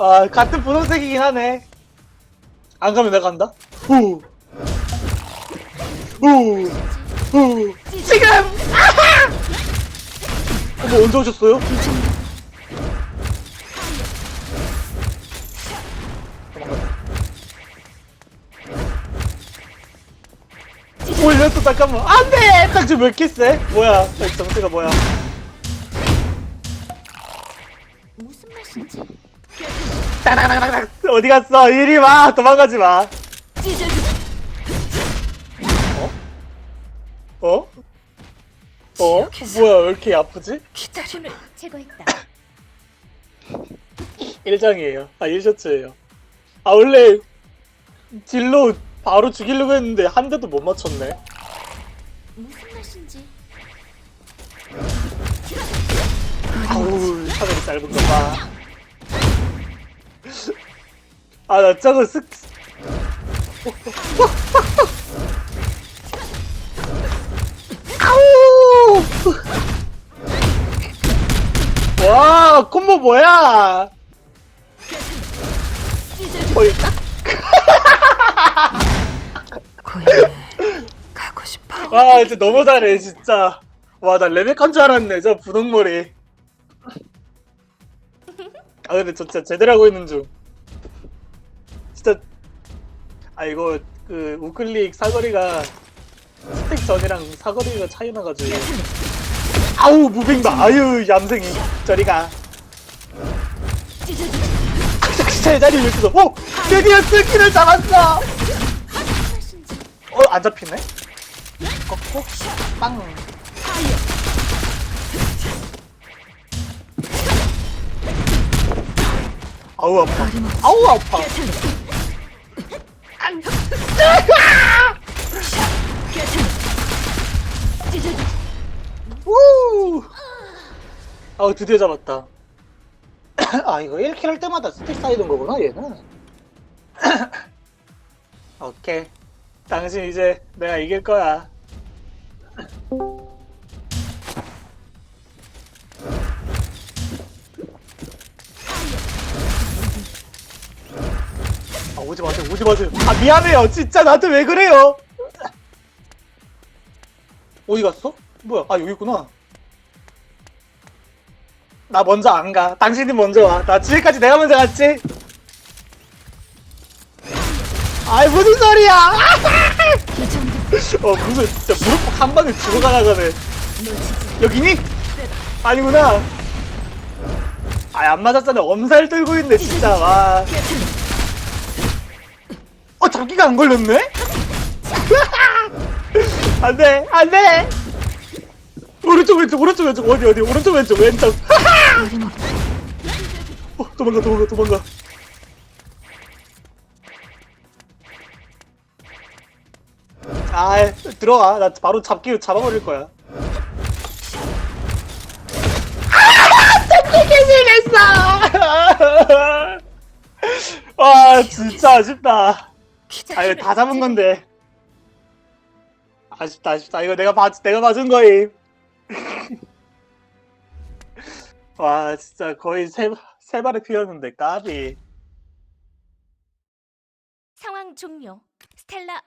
아, 같은 분홍색이긴 하네. 안 가면 내가 간다? 후. 후. 후. 지금! 아하! 어머, 언제 오셨어요? 도망가자. 올렸어, 잠깐만. 안 돼! 딱 지금 왜 이렇게 세? 뭐야? 딱 정체가 뭐야? 무슨 맛인지 따닥닥닥닥. 어디 갔어? 이리 와! 도망가지 마. 찢어주 어? 어? 뭐야, 왜 이렇게 아프지? 기다림을 제거했다. 1장이에요. 아, 1셔츠예요. 아, 원래 딜로 바로 죽이려고 했는데 한 대도 못 맞췄네. 무슨 맛인지 아우, 사거리 짧은 거 봐. 아, 나 저거 쓱. 아우! 와, 콤보 뭐야? 어이, 고향에 가고 싶어. 와, 진짜 너무 잘해, 진짜. 와, 나 레베카인 줄 알았네, 저 분홍머리. 아, 근데 저 진짜 제대로 하고 있는 중. 진짜. 아, 이거, 그, 우클릭 사거리가, 스택 전이랑 사거리가 차이 나가지고. 아우, 무빙봐. 아유, 얌생이. 저리가. 제자리 왜 있어? 오! 드디어 스킬을 잡았어! 어, 안 잡히네? 꺾고, 빵. 아우, 아파. 아우, 아파. 우! 아우, 드디어 잡았다. 아, 이거 1킬 할 때마다 스택 쌓이는 거구나, 얘는. 오케이. 당신 이제 내가 이길 거야. 오지 마세요, 오지 마세요. 아, 미안해요. 진짜 나한테 왜 그래요? 어디 갔어? 뭐야? 아, 여기 있구나. 나 먼저 안 가. 당신이 먼저 와. 나 집에까지 내가 먼저 갔지? 아이, 무슨 소리야! 어, 무슨, 진짜 무릎 한 방에 죽어가 나 가네. 여기니? 아니구나. 아, 안 맞았잖아. 엄살 들고 있네, 진짜. 와. 어, 자기가 안 걸렸네? 안 돼, 안 돼! 오른쪽, 왼쪽, 오른쪽, 왼쪽, 어디, 어디, 오른쪽, 왼쪽, 왼쪽. 어, 도망가, 도망가, 도망가. 아, 들어와. 나 바로 잡기, 잡아버릴 거야. 와, 진짜 아쉽다. 아, 이거 다 잡은 건데. 아쉽다, 아쉽다. 이거 내가 봐, 내가 봐준 거임. 와, 진짜 거의 세, 세 발에 피었는데, 까비. 상황 종료. 스텔라